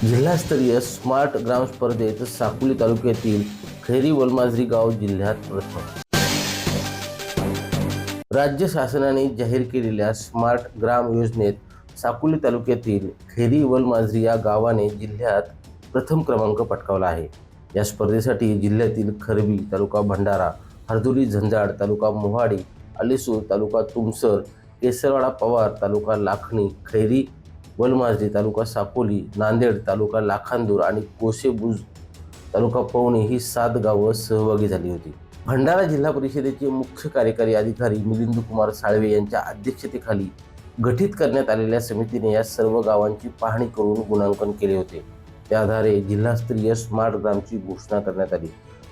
जिल्हास्तरीय स्मार्ट ग्राम स्पर्धेत साकोली तालुक्यातील खैरी वलमाजरी गाव जिल्ह्यात प्रथम. राज्य शासनाने जाहीर केलेल्या स्मार्ट ग्राम योजनेत साकोली तालुक्यातील खेरी वलमाजरी या गावाने जिल्ह्यात प्रथम क्रमांक पटकावला आहे. या स्पर्धेसाठी जिल्ह्यातील खरबी तालुका भंडारा हरदुरी झंजाड तालुका मोहाडी अलिसूर तालुका तुमसर केसरवाडा पवार तालुका लाखणी खैरी वलमाजरी तालुका सापोली नांदेड तालुका लाखांदूर आणि कोसेबुज तालुका पवणे ही सात गावं सहभागी झाली होती. भंडारा जिल्हा परिषदेचे मुख्य कार्यकारी अधिकारी मिलिंद कुमार साळवे यांच्या अध्यक्षतेखाली गठीत करण्यात आलेल्या समितीने या सर्व गावांची पाहणी करून गुणांकन केले होते. त्या आधारे जिल्हास्तरीय स्मार्ट ग्रामची घोषणा करण्यात आली.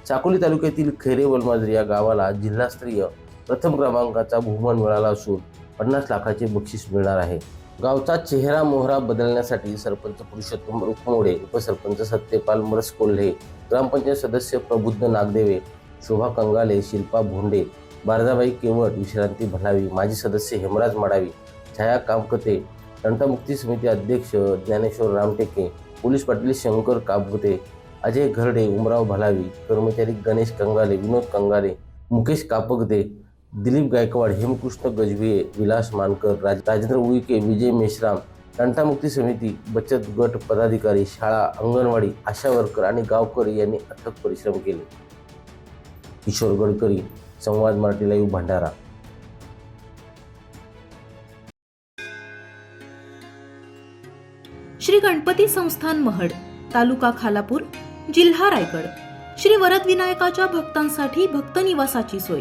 चाकोली तालुक्यातील खैरे वलमाजरी या गावाला जिल्हास्तरीय प्रथम क्रमांकाचा बहुमान मिळाला असून पन्नास लाखाचे बक्षीस मिळणार आहे. गावचा चेहरा मोहरा बदलण्यासाठी सरपंच पुरुषोत्तम रुखमोडे उपसरपंच सत्यपाल मरस कोल्हे ग्रामपंचायत सदस्य प्रबुद्ध नागदेवे शोभा कंगाले शिल्पा भोंडे बारदाबाई केवट विश्रांती भलावी माजी सदस्य हेमराज माडावी छाया कामकते तंटामुक्ती समिती अध्यक्ष ज्ञानेश्वर रामटेके पोलीस पाटील शंकर काबगते अजय घरडे उमराव भलावी कर्मचारी गणेश कंगाले विनोद कंगाले मुकेश कापगदे दिलीप गायकवाड हेमकृष्ण गजभिये विलास मानकर राज राजेंद्र उईके विजय मेश्राम तंटामुक्ती समिती बचत गट पदाधिकारी शाळा अंगणवाडी आशा वर्कर आणि गावकरी यांनी अथक परिश्रम केले. किशोर गडकरी संवाद मराठी लाईव्ह भंडारा. श्री गणपती संस्थान महड तालुका खालापूर जिल्हा रायगड. श्री वरद विनायकाच्या भक्तांसाठी भक्त निवासाची सोय.